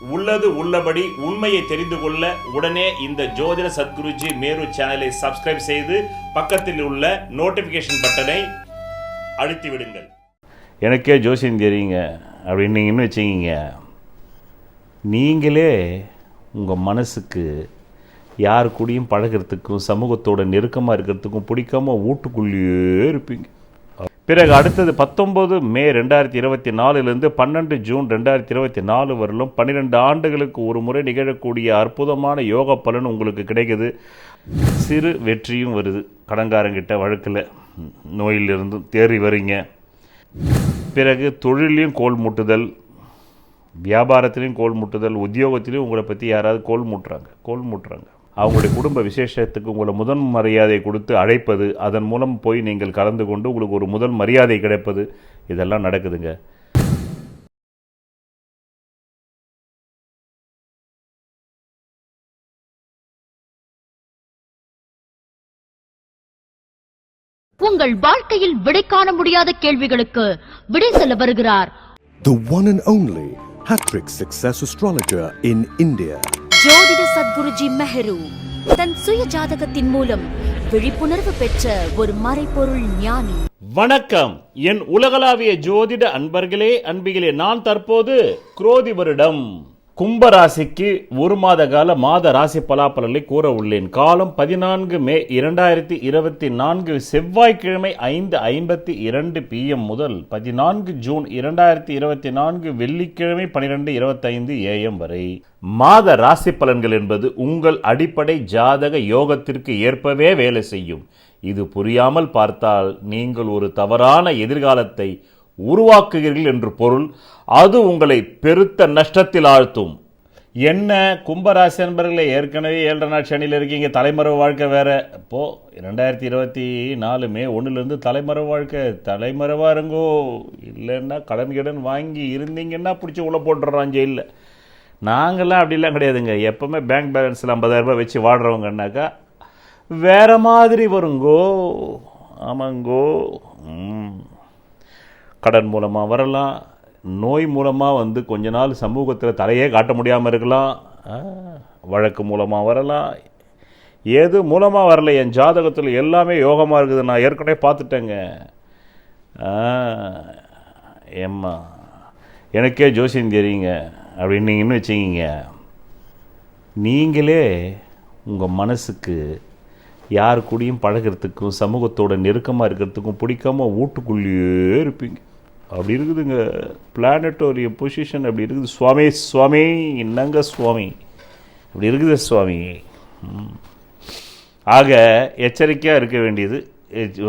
உள்ளது உள்ளபடி உண்மையை தெரிந்து கொள்ள உடனே இந்த ஜோதிட சத்குருஜி மேரு சேனலை சப்ஸ்கிரைப் செய்து பக்கத்தில் உள்ள நோட்டிஃபிகேஷன் பட்டனை அழுத்தி விடுங்கள். எனக்கே ஜோசியம் தெரியுங்க. அப்படின்னு வச்சுக்கிங்க. நீங்களே உங்கள் மனசுக்கு யார் கூடயும் பழகிறதுக்கும் சமூகத்தோட நெருக்கமாக இருக்கிறதுக்கும் பிடிக்காம வீட்டுக்குள்ளேயே இருப்பீங்க. பிறகு அடுத்தது பத்தொன்பது மே ரெண்டாயிரத்தி இருபத்தி நாலுலேருந்து பன்னெண்டு ஜூன் ரெண்டாயிரத்தி இருபத்தி நாலு வரலும் பன்னிரெண்டு ஆண்டுகளுக்கு ஒரு முறை நிகழக்கூடிய அற்புதமான யோக பலன் உங்களுக்கு கிடைக்குது. சிறு வெற்றியும் வருது. கடங்காரங்கிட்ட வழக்கில் நோயிலிருந்து தேறி வரீங்க. பிறகு தொழிலையும் கோல் முட்டுதல் வியாபாரத்திலையும் கோல் முட்டுதல் உத்தியோகத்திலையும் உங்களை பற்றி யாராவது கோல் முட்டுறாங்க. கோல் முட்டுறாங்க. அவங்களுடைய குடும்ப விசேஷத்துக்கு உங்களை முதல் மரியாதை கொடுத்து அழைப்பது அதன் மூலம் போய் நீங்கள் கலந்து கொண்டு உங்களுக்கு ஒரு முதல் மரியாதை கிடைப்பது இதெல்லாம் நடக்குதுங்க உங்கள் வாழ்க்கையில் விடை காண முடியாத கேள்விகளுக்கு விடை சொல்ல வருகிறார் The one and only Hattrick Success Astrologer in India. ஜோதிட சத்குருஜி மெஹரு. தன் சுய ஜாதகத்தின் மூலம் விழிப்புணர்வு பெற்ற ஒரு மறைபொருள் ஞானி. வணக்கம். என் உலகளாவிய ஜோதிட அன்பர்களே அன்பிகளே நான் தற்போது குரோதி வருடம். கும்பராசிக்கு ஒரு மாத கால மாத ராசி பலாபலனை கூற உள்ளேன். காலம் பதினான்கு மே இரண்டாயிரத்தி இருபத்தி நான்கு செவ்வாய்க்கிழமை ஐந்து ஐம்பத்தி இரண்டு பிஎம் முதல் பதினான்கு ஜூன் இரண்டாயிரத்தி இருபத்தி நான்கு வெள்ளிக்கிழமை பனிரெண்டு இருபத்தைந்து ஏஎம் வரை. மாத ராசி பலன்கள் என்பது உங்கள் அடிப்படை ஜாதக யோகத்திற்கு ஏற்பவே வேலை செய்யும். இது புரியாமல் பார்த்தால் நீங்கள் ஒரு தவறான எதிர்காலத்தை உருவாக்குகிறீர்கள் என்று பொருள் அது உங்களை பெருத்த நஷ்டத்தில் ஆழ்த்தும். என்ன? கும்பராசி நண்பர்களே ஏற்கனவே ஏழரை நாள் சனியில் இருக்கீங்க. தலைமறைவு வாழ்க்கை வேற. இப்போ ரெண்டாயிரத்தி இருபத்தி நாலு மே ஒன்றுலேருந்து தலைமறைவு வாழ்க்கை. தலைமறைவாக இருங்கோ. இல்லைன்னா கடன் கிடன் வாங்கி இருந்தீங்கன்னா பிடிச்சி உள்ள போட்டுடுறான் ஜெயிலில். நாங்கள்லாம் அப்படிலாம் கிடையாதுங்க. எப்போவுமே பேங்க் பேலன்ஸில் ஐம்பதாயிரம் ரூபாய் வச்சு வாடுறவங்கன்னாக்கா வேற மாதிரி வருங்கோ. ஆமாங்கோ. ம். கடன் மூலமாக வரலாம் நோய் மூலமாக வந்து கொஞ்ச நாள் சமூகத்தில் தலையே காட்ட முடியாமல் இருக்கலாம் வழக்கு மூலமாக வரலாம். ஏது மூலமாக வரல என் ஜாதகத்தில் எல்லாமே யோகமாக இருக்குது நான் ஏற்கனவே பார்த்துட்டேங்க. ஏம்மா எனக்கே ஜோசியம் தெரியுங்க அப்படின்னீங்கன்னு வச்சுக்கிங்க. நீங்களே உங்கள் மனசுக்கு யார் கூடயும் பழகிறதுக்கும் சமூகத்தோட நெருக்கமாக இருக்கிறதுக்கும் பிடிக்காம வீட்டுக்குள்ளேயே இருப்பீங்க. அப்படி இருக்குதுங்க. பிளானட்டோரிய பொசிஷன் அப்படி இருக்குது. சுவாமி சுவாமி என்னங்க சுவாமி. அப்படி இருக்குது சுவாமி. ஆக எச்சரிக்கையாக இருக்க வேண்டியது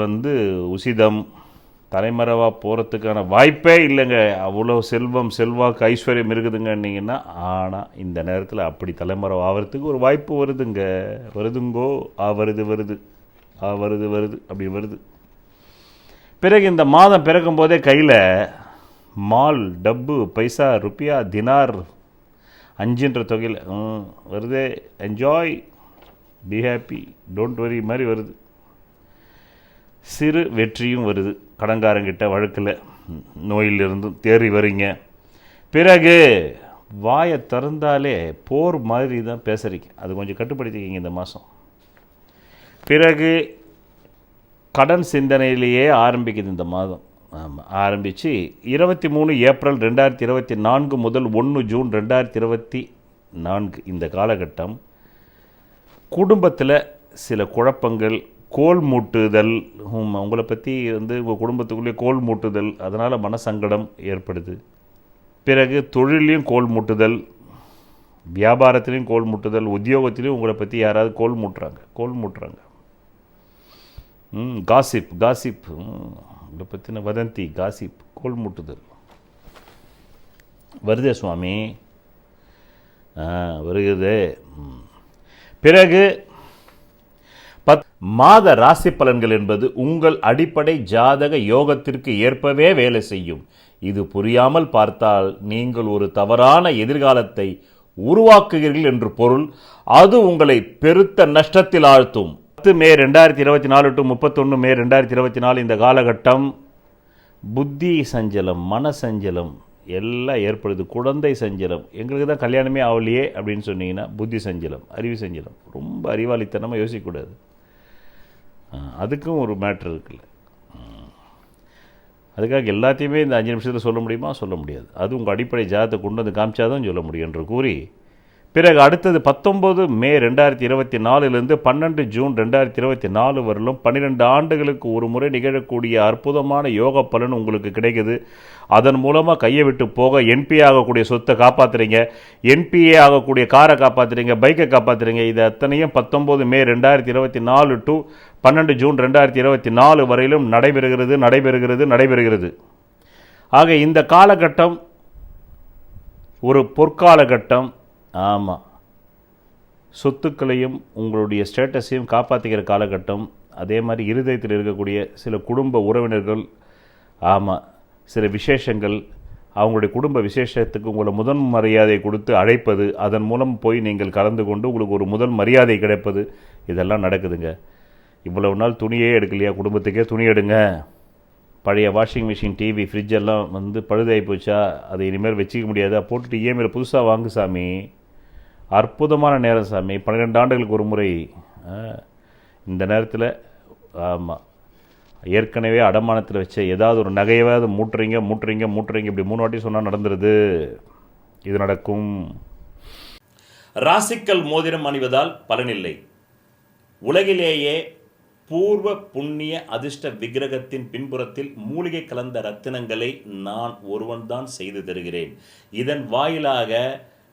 வந்து உசிதம் தலைமறைவாக போகிறதுக்கான வாய்ப்பே இல்லைங்க. அவ்வளோ செல்வம் செல்வாக்கு ஐஸ்வர்யம் இருக்குதுங்கன்னீங்கன்னா ஆனால் இந்த நேரத்தில் அப்படி தலைமறைவு ஆகிறதுக்கு ஒரு வாய்ப்பு வருதுங்க. வருதுங்கோ ஆ வருது வருது. ஆ வருது வருது. அப்படி வருது. பிறகு இந்த மாதம் பிறக்கும் போதே கையில் மால் டப்பு பைசா ருப்பியா தினார் அஞ்சுன்ற தொகையில் ம், வருதே enjoy be happy don't worry மாதிரி வருது. சிறு வெற்றியும் வருது கடங்காரங்கிட்ட வழக்கில். நோயிலிருந்தும் தேறி வரீங்க. பிறகு வாயை திறந்தாலே போர் மாதிரி தான் பேசுகிறீங்க அது கொஞ்சம் கட்டுப்படுத்திக்கிங்க இந்த மாதம் பிறகு கடன் சிந்தனையிலேயே ஆரம்பிக்குது இந்த மாதம். ஆமாம் ஆரம்பித்து இருபத்தி மூணு ஏப்ரல் ரெண்டாயிரத்தி இருபத்தி நான்கு முதல் ஒன்று ஜூன் ரெண்டாயிரத்தி இருபத்தி நான்கு இந்த காலகட்டம் குடும்பத்தில் சில குழப்பங்கள் கோல் மூட்டுதல் உங்களை பற்றி வந்து உங்கள் குடும்பத்துக்குள்ளேயே கோல் மூட்டுதல் அதனால் மனசங்கடம் ஏற்படுது. பிறகு தொழிலையும் கோல் மூட்டுதல் வியாபாரத்திலையும் கோல் மூட்டுதல் உத்தியோகத்திலையும் உங்களை பற்றி யாராவது கோல் மூட்டுறாங்க கோல் மூட்டுறாங்க. Gossip gossip. உங்களை பற்றின வதந்தி காசிப் கோல் மூட்டுதல் வருதே சுவாமி. வருகிறது. பிறகு பத் மாத ராசி பலன்கள் என்பது உங்கள் அடிப்படை ஜாதக யோகத்திற்கு ஏற்பவே வேலை செய்யும். இது புரியாமல் பார்த்தால் நீங்கள் ஒரு தவறான எதிர்காலத்தை உருவாக்குகிறீர்கள் என்று பொருள். அது உங்களை பெருத்த நஷ்டத்தில் ஆழ்த்தும். பத்து மே ரெண்டாயிரத்தி இருபத்தி நாலு டு முப்பத்தொன்று மே ரெண்டாயிரத்தி இருபத்தி நாலு இந்த காலகட்டம் புத்தி சஞ்சலம் மன சஞ்சலம் எல்லாம் ஏற்படுது. குழந்தை சஞ்சலம். எங்களுக்கு தான் கல்யாணமே ஆகலையே அப்படின்னு சொன்னீங்கன்னா புத்தி சஞ்சலம் அறிவு சஞ்சலம். ரொம்ப அறிவாளித்தனமாக யோசிக்கக்கூடாது. அதுக்கும் ஒரு மேட்ரு இருக்குல்ல. அதுக்காக எல்லாத்தையுமே இந்த அஞ்சு நிமிஷத்தில் சொல்ல முடியுமா? சொல்ல முடியாது. அது உங்கள் அடிப்படை ஜாதத்தை கொண்டு வந்து காமிச்சாதான் சொல்ல முடியும் என்று கூறி பிறகு அடுத்தது பத்தொம்பது மே ரெண்டாயிரத்தி இருபத்தி நாலுலேருந்து பன்னெண்டு ஜூன் ரெண்டாயிரத்தி இருபத்தி நாலு வரலும் பன்னிரெண்டு ஆண்டுகளுக்கு ஒரு முறை நிகழக்கூடிய அற்புதமான யோக பலன் உங்களுக்கு கிடைக்குது. அதன் மூலமாக கையை விட்டு போக என்பிஏ ஆகக்கூடிய சொத்தை காப்பாற்றுறீங்க என்பிஏ ஆகக்கூடிய காரை காப்பாற்றுறீங்க பைக்கை காப்பாற்றுறீங்க இது அத்தனையும் பத்தொம்போது மே ரெண்டாயிரத்தி இருபத்தி நாலு டு பன்னெண்டு ஜூன் ரெண்டாயிரத்தி இருபத்தி நாலு வரையிலும் நடைபெறுகிறது நடைபெறுகிறது நடைபெறுகிறது. ஆக இந்த காலகட்டம் ஒரு பொற்காலகட்டம். ஆமாம் சொத்துக்களையும் உங்களுடைய ஸ்டேட்டஸையும் காப்பாற்றிக்கிற காலகட்டம் அதே மாதிரி இருதயத்தில் இருக்கக்கூடிய சில குடும்ப உறவினர்கள் ஆமாம் சில விசேஷங்கள் அவங்களுடைய குடும்ப விசேஷத்துக்கு உங்களை முதன் மரியாதை கொடுத்து அழைப்பது அதன் மூலம் போய் நீங்கள் கலந்து கொண்டு உங்களுக்கு ஒரு முதல் மரியாதை கிடைப்பது இதெல்லாம் நடக்குதுங்க. இவ்வளவு நாள் துணியே எடுக்கலையா குடும்பத்துக்கே? துணி எடுங்க. பழைய வாஷிங் மிஷின் டிவி ஃப்ரிட்ஜெல்லாம் வந்து பழுதாகி போச்சா? அதை இனிமேல் வச்சுக்க முடியாதா? போட்டுட்டு இஎம்ஐயில் புதுசாக வாங்கு சாமி. அற்புதமான நேரம் சாமி. பன்னிரெண்டு ஆண்டுகளுக்கு ஒரு முறை இந்த நேரத்தில் ஆமாம் ஏற்கனவே அடமானத்தில் வச்ச ஏதாவது ஒரு நகையாவது மூட்டுறீங்க மூட்டுறீங்க மூட்டுறீங்க இப்படி மூணு வாட்டி சொன்னால் நடந்துருது. இது நடக்கும். ராசிக்கல் மோதிரம் அணிவதால் பலனில்லை. உலகிலேயே பூர்வ புண்ணிய அதிர்ஷ்ட விக்கிரகத்தின் பின்புறத்தில் மூலிகை கலந்த ரத்தினங்களை நான் ஒருவன்தான் செய்து தருகிறேன். இதன் வாயிலாக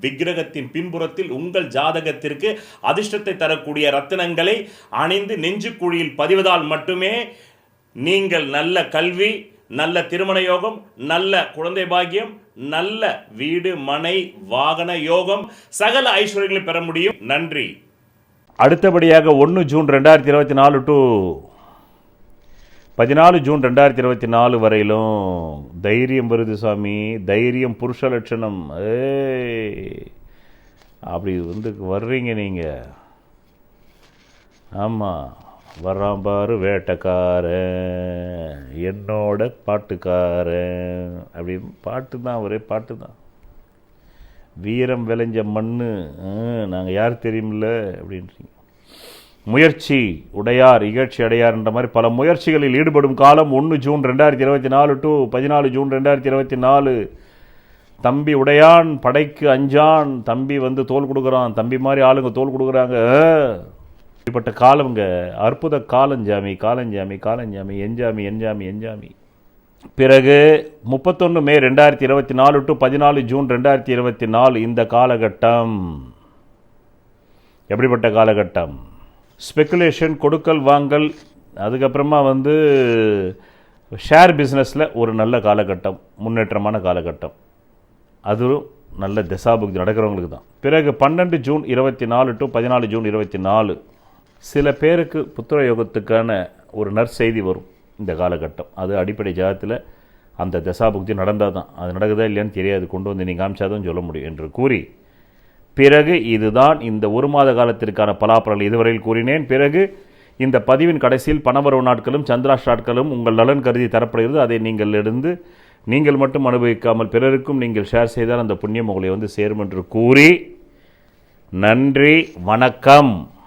விக்கிரகத்தின் பின்புறத்தில் உங்கள் ஜாதகத்திற்கு அதிர்ஷ்டத்தை தரக்கூடிய ரத்தினங்களை அணிந்து நெஞ்சுக்குழியில் பதிவதால் மட்டுமே நீங்கள் நல்ல கல்வி நல்ல திருமண யோகம் நல்ல குழந்தை பாக்கியம் நல்ல வீடு மனை வாகன யோகம் சகல ஐஸ்வர்யங்களை பெற முடியும். நன்றி. அடுத்தபடியாக ஒன்று ஜூன் ரெண்டாயிரத்தி இருபத்தி நாலு டு பதினாலு ஜூன் ரெண்டாயிரத்தி இருபத்தி நாலு வரையிலும் தைரியம் வருது சாமி. தைரியம் புருஷ லட்சணம். அப்படி வந்து வர்றீங்க நீங்கள் ஆமாம் வர்றான் பாரு வேட்டைக்காரன் என்னோட பாட்டுக்காரன். அப்படி பாட்டு தான் ஒரே பாட்டு தான் வீரம் விளைஞ்ச மண் நாங்கள் யார் தெரியுமில்ல? அப்படின்றீங்க. முயற்சி உடையார் இகழ்ச்சி அடையார்ன்ற மாதிரி பல முயற்சிகளில் ஈடுபடும் காலம் ஒன்று ஜூன் ரெண்டாயிரத்தி இருபத்தி நாலு டு பதினாலு ஜூன் ரெண்டாயிரத்தி இருபத்தி நாலு. தம்பி உடையான் படைக்கு அஞ்சான் தம்பி வந்து தோல் கொடுக்குறான் தம்பி மாதிரி ஆளுங்க தோல் கொடுக்குறாங்க. இப்படிப்பட்ட காலம்ங்க. அற்புத காலஞ்சாமி காலஞ்சாமி காலஞ்சாமி எஞ்சாமி எஞ்சாமி எஞ்சாமி. பிறகு முப்பத்தொன்று மே ரெண்டாயிரத்தி இருபத்தி நாலு டு பதினாலு ஜூன் ரெண்டாயிரத்தி இருபத்தி நாலு இந்த காலகட்டம். எப்படிப்பட்ட காலகட்டம்? ஸ்பெக்குலேஷன் கொடுக்கல் வாங்கல் அதுக்கப்புறமா வந்து ஷேர் பிஸ்னஸில் ஒரு நல்ல காலகட்டம் முன்னேற்றமான காலகட்டம். அதுவும் நல்ல தசாபுக்தி நடக்கிறவங்களுக்கு தான். பிறகு பன்னெண்டு ஜூன் இருபத்தி நாலு டு பதினாலு ஜூன் இருபத்தி நாலு சில பேருக்கு புத்திர யோகத்துக்கான ஒரு நற்செய்தி வரும் இந்த காலகட்டம். அது அடிப்படை ஜாதத்தில் அந்த தசாபுக்தி நடந்தால் தான் அது நடக்குதா இல்லையான்னு தெரியாது. கொண்டு வந்து நீங்கள் காமிச்சாதான் சொல்ல முடியும் என்று கூறி பிறகு இதுதான் இந்த ஒரு மாத காலத்திற்கான பலாபலன்கள் இதுவரையில் கூறினேன். பிறகு இந்த பதிவின் கடைசியில் பணவரவு நாட்களும் சந்திராஷ் நாட்களும் உங்கள் நலன் கருதி தரப்படுகிறது. அதை நீங்கள் எடுந்து நீங்கள் மட்டும் அனுபவிக்காமல் பிறருக்கும் நீங்கள் ஷேர் செய்தால் அந்த புண்ணியம் உங்களை வந்து சேரும் என்று கூறி நன்றி வணக்கம்.